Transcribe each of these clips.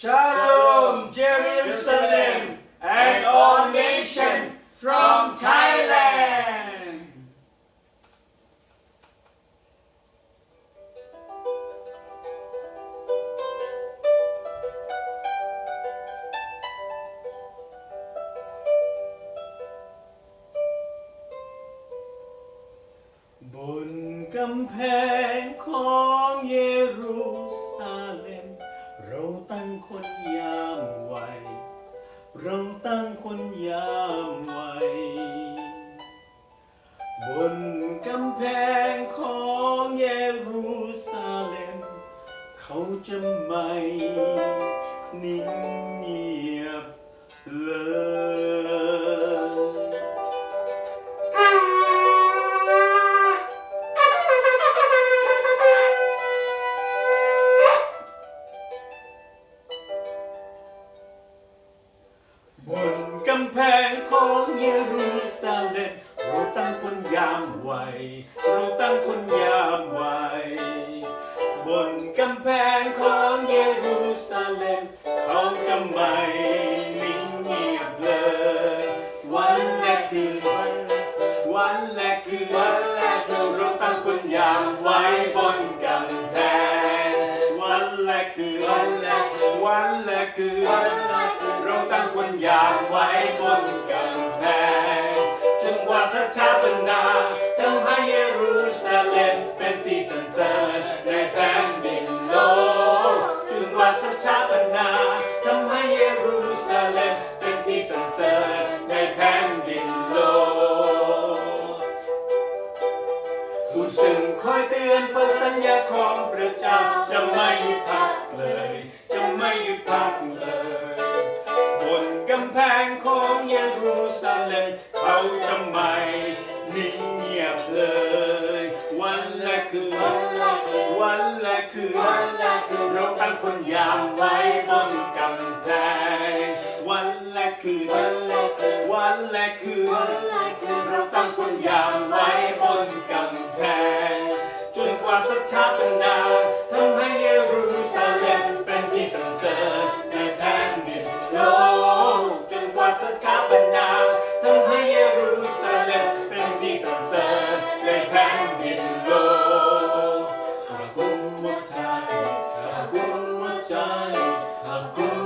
Shalom, Jerusalem, and all nations from Thailand. บนกำแพงของเยรูซาเล็ม ล็ม เขาจะไม่นิ่งเงียบเลยบนกำแพงของเยรู วันและคืนวันและคืนเราตั้งคนยามไว้บนกำแพงวันและคืนวันและคืนวันและคืนวันและคืนเราตั้งคนยามไว้บนกำแพงจนกว่าสถาปนาทำให้เยรูซาเล็มเป็นที่สรรเสริญในแผ่นดินโลกจนกว่าสถา เตือนเพราะสัญญาของพระเจ้าจะไม่ยุดพักเลย จะไม่หยุดพักเลย บนกำแพงของเยรูซาเล็มเขาจะไม่นิ่งเงียบเลย วันและคืนวันและคืนวันและคืนวันและคืนเราตั้งคนยามไว้บนกำแพงวันและคืนวันและคืนวันและคืนวันและคืนเราตั้งคนยาม สถาปนาทำให้เยรูซาเล็มเป็นที่สรรเสริญในแผ่นดินโลกจนกว่าสถาปนาทำให้เยรูซาเล็มเป็นที่สรรเสริญในแผ่นดินโลกขอบคุณหัวใจขอบคุณหัวใจขอบคุณ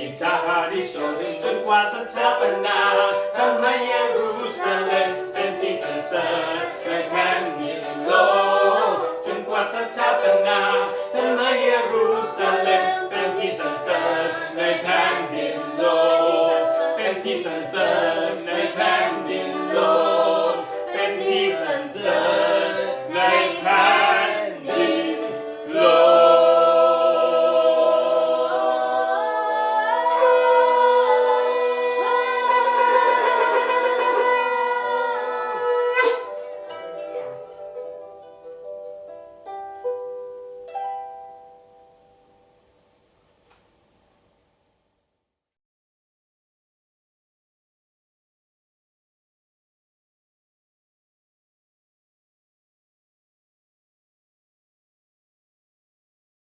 อิทาฮาริโชรินจนกว่าสัชาปนาทำให้เยรูซาเล็มเป็นที่สรรเสริญในแผ่นดินโลกจนกว่าสัชาปนาทำให้เยรูซาเล็มเป็นที่สรรเสริญในแผ่นดินโลกเป็นที่สรรเสริญ